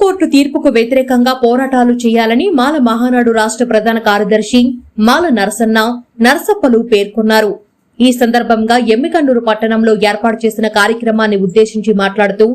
Supreme court తీర్పుకు వ్యతిరేకంగా పోరాటాలు చేయాలని మాల మహానాడు రాష్ట్ర ప్రధాన కార్యదర్శి మాల నరసన్న నరసప్పలు పేర్కొన్నారు. ఈ సందర్భంగా ఎమ్మికన్నూరు పట్టణంలో ఏర్పాటు చేసిన కార్యక్రమాన్ని ఉద్దేశించి మాట్లాడుతూ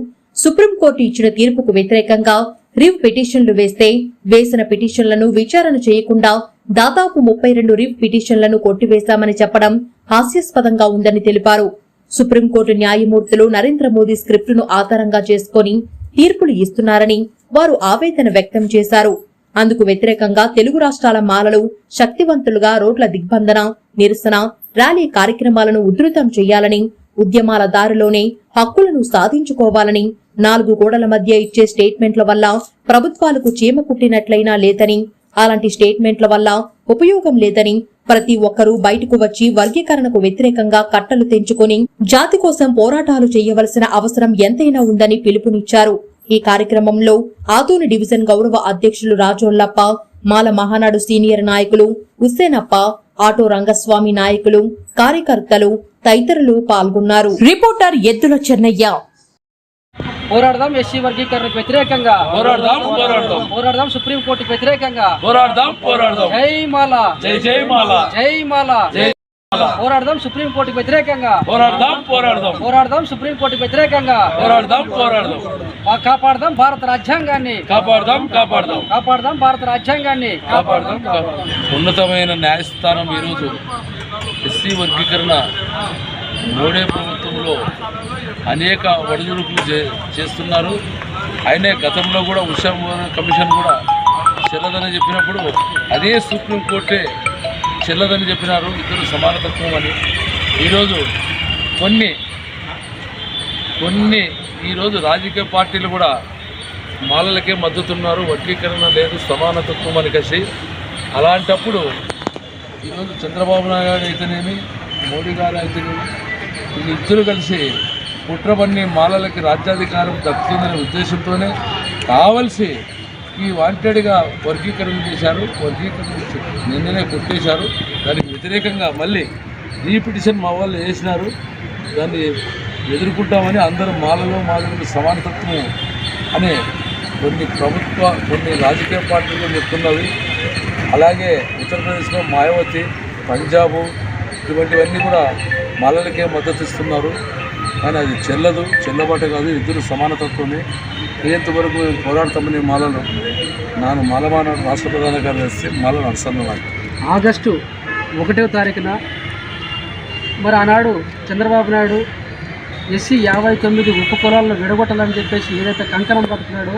సుప్రీంకోర్టు ఇచ్చిన తీర్పుకు వ్యతిరేకంగా రివ్ పిటిషన్లు వేస్తే వేసిన పిటిషన్లను విచారణ చేయకుండా దాదాపు ముప్పై రెండు రివ్ పిటిషన్లను కొట్టివేశామని చెప్పడం హాస్యాస్పదంగా ఉందని తెలిపారు. సుప్రీంకోర్టు న్యాయమూర్తులు నరేంద్ర మోదీ స్క్రిప్టును ఆధారంగా చేసుకొని తీర్పులు ఇస్తున్నారని వారు ఆవేదన వ్యక్తం చేశారు. అందుకు వ్యతిరేకంగా తెలుగు రాష్ట్రాల మాలలు శక్తివంతులుగా రోడ్ల దిగ్బంధన నిరసన ర్యాలీ కార్యక్రమాలను ఉధృతం చేయాలని ఉద్యమాల దారిలోనే హక్కులను సాధించుకోవాలని నాలుగు గోడల మధ్య ఇచ్చే స్టేట్మెంట్ల వల్ల ప్రభుత్వాలకు చీమ కుట్టినట్లయినా లేదని అలాంటి స్టేట్మెంట్ల వల్ల ఉపయోగం లేదని ప్రతి ఒక్కరూ బయటకు వచ్చి వర్గీకరణకు వ్యతిరేకంగా కట్టలు తెంచుకొని జాతి కోసం పోరాటాలు చేయవలసిన అవసరం ఎంతైనా ఉందని పిలుపునిచ్చారు. ఈ కార్యక్రమంలో ఆదోని డివిజన్ గౌరవ అధ్యక్షులు రాజోళ్ళప్ప మాల మహానాడు సీనియర్ నాయకులు హుస్సేనప్ప ఆటో రంగస్వామి నాయకులు కార్యకర్తలు తదితరులు పాల్గొన్నారు. రిపోర్టర్ ఎద్దుల చెన్నయ్య. పోరాడదాం ఎస్సీ వర్గీకరణకు వ్యతిరేకంగా. పోరాడదాం పోరాడదాం. పోరాడదాం సుప్రీంకోర్టుకు వ్యతిరేకంగా. పోరాడదాం పోరాడదాం. జై మాల. జై జై మాల. జై మాల. పోరాడదాం. సుప్రీంకోర్టుకు వ్యతిరేకంగా. పోరాడదాం పోరాడదాం. పోరాడదాం సుప్రీంకోర్టుకు వ్యతిరేకంగా. పోరాడదాం పోరాడదాం. కాపాడదాం భారత రాజ్యాంగాన్ని. కాపాడదాం కాపాడదాం. కాపాడదాం భారత రాజ్యాంగాన్ని. కాపాడదాం. ఉన్నతమైన న్యాయస్థానం ఈరోజు ఎస్సీ వర్గీకరణ మోడీ ప్రభుత్వంలో అనేక ఒడిదుడుకులు చేస్తున్నారు. ఆయనే గతంలో కూడా ఉషా కమిషన్ కూడా చెల్లదని చెప్పినప్పుడు అదే సుప్రీంకోర్టే చెల్లదని చెప్పినారు ఇద్దరు సమానతత్వం అని. ఈరోజు కొన్ని కొన్ని ఈరోజు రాజకీయ పార్టీలు కూడా మాలలకే మద్దతున్నారు వర్గీకరణ లేదు సమానతత్వం అని కసి. అలాంటప్పుడు ఈరోజు చంద్రబాబు నాయుడు గారు అయితేనేమి మోడీ గారు అయితేనేమి వీళ్ళిద్దరూ కలిసి కుట్రబన్ని మాలలకి రాజ్యాధికారం దక్కుతుందనే ఉద్దేశంతోనే కావలసి ఈ వాంటెడ్గా వర్గీకరణ చేశారు వర్గీకరణ నిన్ననే కొట్టేశారు. దానికి వ్యతిరేకంగా మళ్ళీ రీపిటిషన్ మా వాళ్ళు వేసినారు. దాన్ని ఎదుర్కొంటామని అందరూ మాలలో మాలలో సమానతత్వం అనే కొన్ని ప్రభుత్వ కొన్ని రాజకీయ పార్టీలు చెప్తున్నవి. అలాగే ఉత్తరప్రదేశ్లో మాయావతి పంజాబు ఇటువంటివన్నీ కూడా మాలలకే మద్దతు ఇస్తున్నారు. కానీ అది చెల్లదు చెల్లబాటు కాదు ఇద్దరు సమానతత్వమే. అయ్యేంత వరకు మేము పోరాడతామని మాలను నాను మాలమాన రాష్ట్ర ప్రధాన కార్యదర్శి మాల ఆగస్టు ఒకటో తారీఖున మరి ఆనాడు చంద్రబాబు నాయుడు ఎస్సీ యాభై తొమ్మిది ఉప కులాలను విడగొట్టాలని చెప్పేసి ఏదైతే కంకణం కట్టుకున్నాడో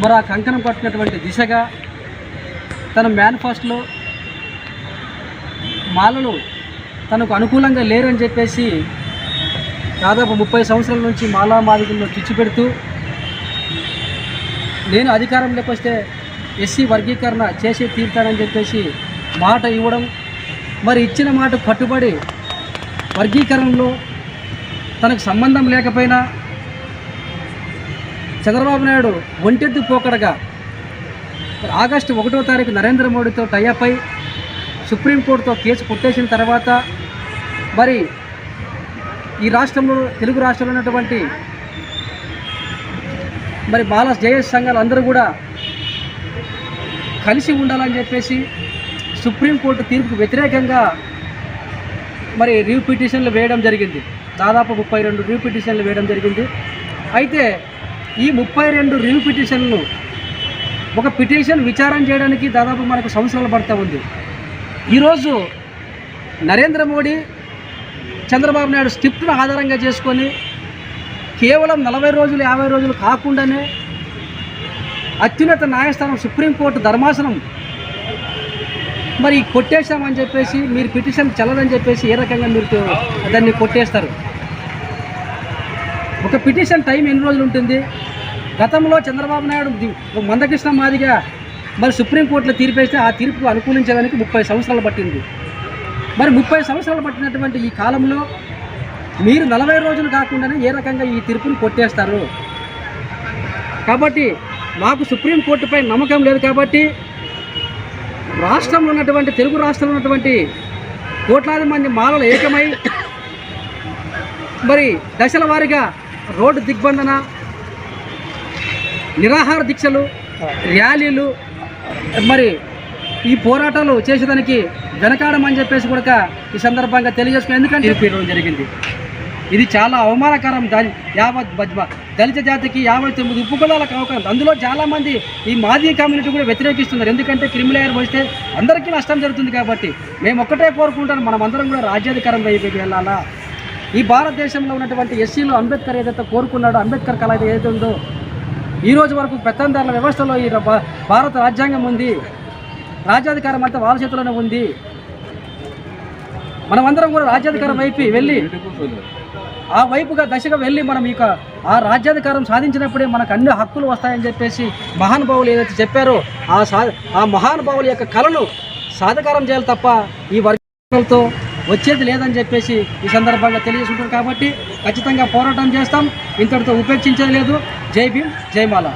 మరి ఆ కంకణం కట్టినటువంటి దిశగా తన మేనిఫెస్టోలో మాలలు తనకు అనుకూలంగా లేరని చెప్పేసి దాదాపు ముప్పై సంవత్సరాల నుంచి మాలా మాదికల్లో చిచ్చు పెడుతూ నేను అధికారంలోకి వస్తే ఎస్సీ వర్గీకరణ చేసి తీరుతానని చెప్పేసి మాట ఇవ్వడం మరి ఇచ్చిన మాట కట్టుబడి వర్గీకరణలో తనకు సంబంధం లేకపోయినా చంద్రబాబు నాయుడు ఒంటెద్దు పోకడగా ఆగస్టు ఒకటో తారీఖు నరేంద్ర మోడీతో టైఅప్ అయి సుప్రీంకోర్టుతో కేసు కొట్టేసిన తర్వాత మరి ఈ రాష్ట్రంలో తెలుగు రాష్ట్రంలో ఉన్నటువంటి మరి బాల జేఎస్ సంఘాలు అందరూ కూడా కలిసి ఉండాలని చెప్పేసి సుప్రీంకోర్టు తీర్పుకు వ్యతిరేకంగా మరి రివ్యూ పిటిషన్లు వేయడం జరిగింది. దాదాపు ముప్పై రెండు రివ్యూ పిటిషన్లు వేయడం జరిగింది. అయితే ఈ ముప్పై రెండు రివ్యూ పిటిషన్లు ఒక పిటిషన్ విచారం చేయడానికి దాదాపు మనకు సంవత్సరాలు పడుతూ ఉంది. ఈరోజు నరేంద్ర మోడీ చంద్రబాబు నాయుడు స్క్రిప్ట్ను ఆధారంగా చేసుకొని కేవలం నలభై రోజులు యాభై రోజులు కాకుండానే అత్యున్నత న్యాయస్థానం సుప్రీంకోర్టు ధర్మాసనం మరి కొట్టేశామని చెప్పేసి మీరు పిటిషన్ చల్లదని చెప్పేసి ఏ రకంగా మీరు దాన్ని కొట్టేస్తారు? ఒక పిటిషన్ టైం ఎన్ని రోజులు ఉంటుంది? గతంలో చంద్రబాబు నాయుడు మందకృష్ణ మాదిగా మరి సుప్రీంకోర్టులో తీర్పేస్తే ఆ తీర్పు అనుకూలించడానికి ముప్పై సంవత్సరాలు పట్టింది. మరి ముప్పై సంవత్సరాలు పట్టినటువంటి ఈ కాలంలో మీరు నలభై రోజులు కాకుండానే ఏ రకంగా ఈ తీర్పును కొట్టేస్తారు? కాబట్టి మాకు సుప్రీంకోర్టుపై నమ్మకం లేదు కాబట్టి రాష్ట్రంలో ఉన్నటువంటి తెలుగు రాష్ట్రంలో ఉన్నటువంటి కోట్లాది మంది మాలలు ఏకమై మరి దశల వారీగా రోడ్డు దిగ్బంధన నిరాహార దీక్షలు ర్యాలీలు మరి ఈ పోరాటాలు చేసేదానికి వెనకాడమని చెప్పేసి కూడా ఈ సందర్భంగా తెలియజేసుకుని ఎందుకంటే జరిగింది. ఇది చాలా అవమానకరం దాని యావత్ బజ్మ దళిత జాతికి యాభై తొమ్మిది ఉపకులాలకు అవకాశం. అందులో చాలామంది ఈ మాదీ కమ్యూనిటీ కూడా వ్యతిరేకిస్తున్నారు. ఎందుకంటే క్రిమిలేయర్ వస్తే అందరికీ నష్టం జరుగుతుంది కాబట్టి మేము ఒక్కటే కోరుకుంటాను. మనం అందరం కూడా రాజ్యాధికారం వైపుకి వెళ్ళాలా? ఈ భారతదేశంలో ఉన్నటువంటి ఎస్సీలు అంబేద్కర్ ఏదైతే కోరుకున్నాడో అంబేద్కర్ కళ ఏదైతే ఉందో ఈ రోజు వరకు పెత్తందారుల వ్యవస్థలో ఈ భారత రాజ్యాంగం ఉంది. రాజ్యాధికారం అంతా వాళ్ళ చేతిలోనే ఉంది. మనమందరం కూడా రాజ్యాధికారం వైపు వెళ్ళి ఆ వైపుగా దశగా వెళ్ళి మనం ఇక ఆ రాజ్యాధికారం సాధించినప్పుడే మనకు అన్ని హక్కులు వస్తాయని చెప్పేసి మహానుభావులు ఏదైతే చెప్పారో ఆ సా ఆ మహానుభావుల యొక్క కళలు సాధకారం చేయాలి తప్ప ఈ వర్గాలతో వచ్చేది లేదని చెప్పేసి ఈ సందర్భంగా తెలియజేసుకుంటారు కాబట్టి ఖచ్చితంగా పోరాటం చేస్తాం. ఇంతటితో ఉపేక్షించేది లేదు. జై భీమ్ జై మాలా.